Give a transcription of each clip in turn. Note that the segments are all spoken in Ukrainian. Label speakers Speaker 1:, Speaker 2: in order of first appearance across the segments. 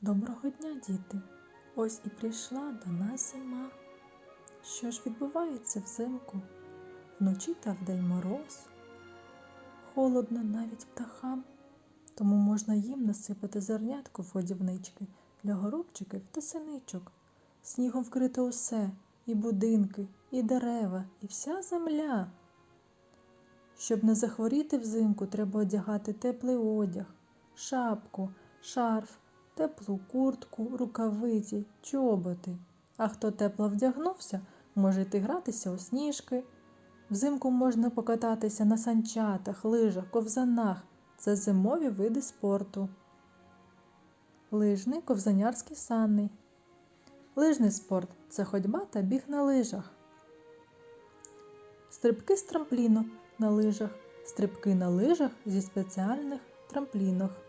Speaker 1: Доброго дня, діти! Ось і прийшла до нас зима. Що ж відбувається взимку? Вночі та вдень мороз. Холодно навіть птахам, тому можна їм насипати зернятку в годівнички для горобчиків та синичок. Снігом вкрите усе, і будинки, і дерева, і вся земля. Щоб не захворіти взимку, треба одягати теплий одяг, шапку, шарф, теплу куртку, рукавиці, чоботи. А хто тепло вдягнувся, може йти гратися у сніжки. Взимку можна покататися на санчатах, лижах, ковзанах. Це зимові види спорту. Лижний ковзанярський санний. Лижний спорт це ходьба та біг на лижах. Стрибки з трампліну на лижах. Стрибки на лижах зі спеціальних трамплінок.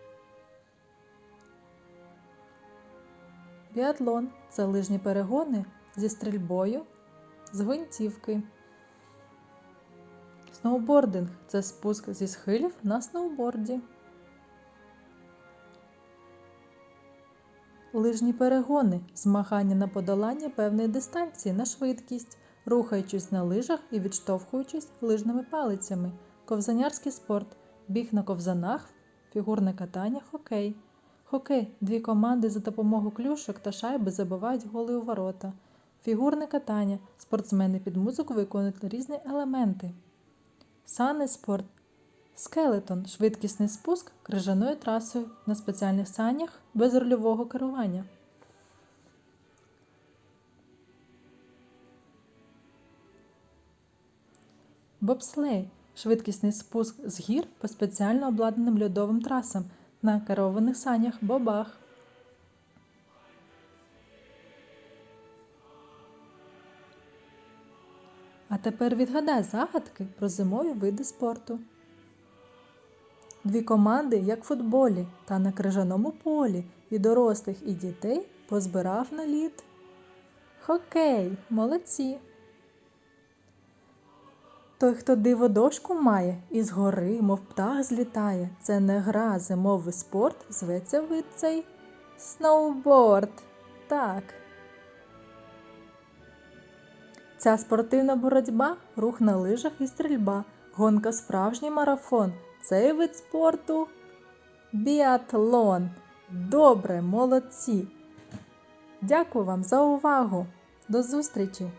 Speaker 1: Біатлон це лижні перегони зі стрільбою з гвинтівки. Сноубординг це спуск зі схилів на сноуборді. Лижні перегони змагання на подолання певної дистанції на швидкість, рухаючись на лижах і відштовхуючись лижними палицями, ковзанярський спорт, біг на ковзанах, фігурне катання, хокей. Хокей дві команди за допомогою клюшок та шайби забивають голи у ворота. Фігурне катання. Спортсмени під музику виконують різні елементи. Санний спорт. Скелетон швидкісний спуск крижаною трасою на спеціальних санях без рульового керування. Бобслей швидкісний спуск з гір по спеціально обладнаним льодовим трасам на керованих санях бобах. А тепер відгадай загадки про зимові види спорту. Дві команди, як в футболі, та на крижаному полі, і дорослих, і дітей позбирав на лід. Хокей, молодці. Той, хто диво дошку має, і з гори, мов птах злітає. Це не гра, зимовий спорт, зветься вид цей сноуборд. Так. Ця спортивна боротьба рух на лижах і стрільба, гонка справжній марафон. Цей вид спорту біатлон. Добре, молодці. Дякую вам за увагу. До зустрічі!